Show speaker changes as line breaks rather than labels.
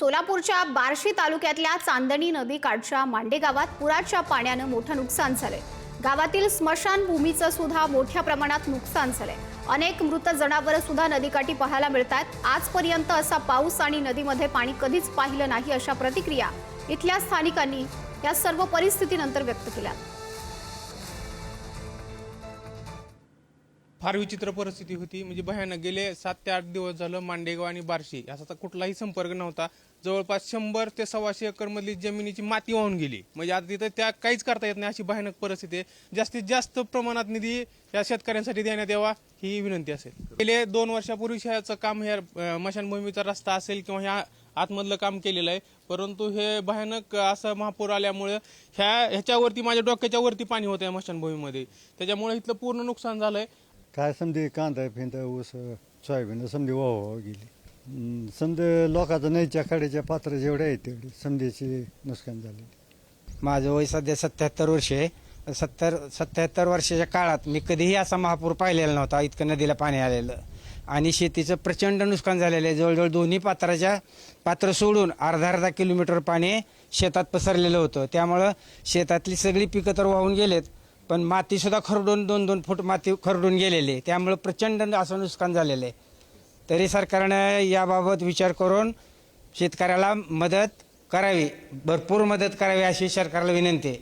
सोलापूरच्या बार्शी तालुक्यातल्या चांदणी नदी काठच्या मांडे गावात पुराच्या पाण्यानं मोठं नुकसान झालंय. गावातील स्मशानभूमीचं सुद्धा मोठ्या प्रमाणात नुकसान झालंय. अनेक मृत जनावरं सुद्धा नदीकाठी पाहायला मिळतात. आजपर्यंत असा पाऊस आणि नदीमध्ये पाणी कधीच पाहिलं नाही अशा प्रतिक्रिया इथल्या स्थानिकांनी या सर्व परिस्थितीनंतर व्यक्त केल्या.
फार विचित्र परिस्थिती होती. म्हणजे भयानक गेले सात ते आठ दिवस झालं मांडेगाव आणि बार्शी. याचा कुठलाही संपर्क नव्हता. जवळपास शंभर ते सव्वाशे एकर मधली जमिनीची माती वाहून गेली. म्हणजे आता तिथं त्या काहीच करता येत नाही अशी भयानक परिस्थिती आहे. जास्तीत जास्त प्रमाणात निधी या शेतकऱ्यांसाठी देण्यात यावा ही विनंती असेल. गेले दोन वर्षापूर्वी ह्याचं काम ह्या मशानभूमीचा रस्ता असेल किंवा ह्या आतमधलं काम केलेलं आहे. परंतु हे भयानक असं महापूर आल्यामुळं ह्या ह्याच्यावरती माझ्या डोक्याच्या वरती पाणी होतं या मशानभूमीमध्ये. त्याच्यामुळे इथलं पूर्ण नुकसान झालंय.
काय समजे कांदा फिंदा ऊस सोयाबीन समजे वाहवा गेली हम्म, समजे लोकांचं नईच्या काड्याच्या पात्र जेवढे आहेत तेवढे समजेचे नुकसान झाले
माझं वय सध्या सत्याहत्तर वर्ष आहे सत्तर सत्याहत्तर वर्षाच्या काळात मी कधीही असा महापूर पाहिलेला नव्हता इतकं नदीला पाणी आलेलं आणि शेतीचं प्रचंड नुकसान झालेलं आहे जवळजवळ दोन्ही पात्राच्या पात्र सोडून अर्धा अर्धा किलोमीटर पाणी शेतात पसरलेलं होतं त्यामुळं शेतातली सगळी पिकं तर वाहून गेलेत पण मातीसुद्धा खरडून दोन दोन फूट माती खरडून गेलेली त्यामुळं प्रचंड असं नुकसान झालेलं आहे. तरी सरकारनं याबाबत विचार करून शेतकऱ्याला मदत करावी भरपूर मदत करावी अशी सरकारला विनंती आहे.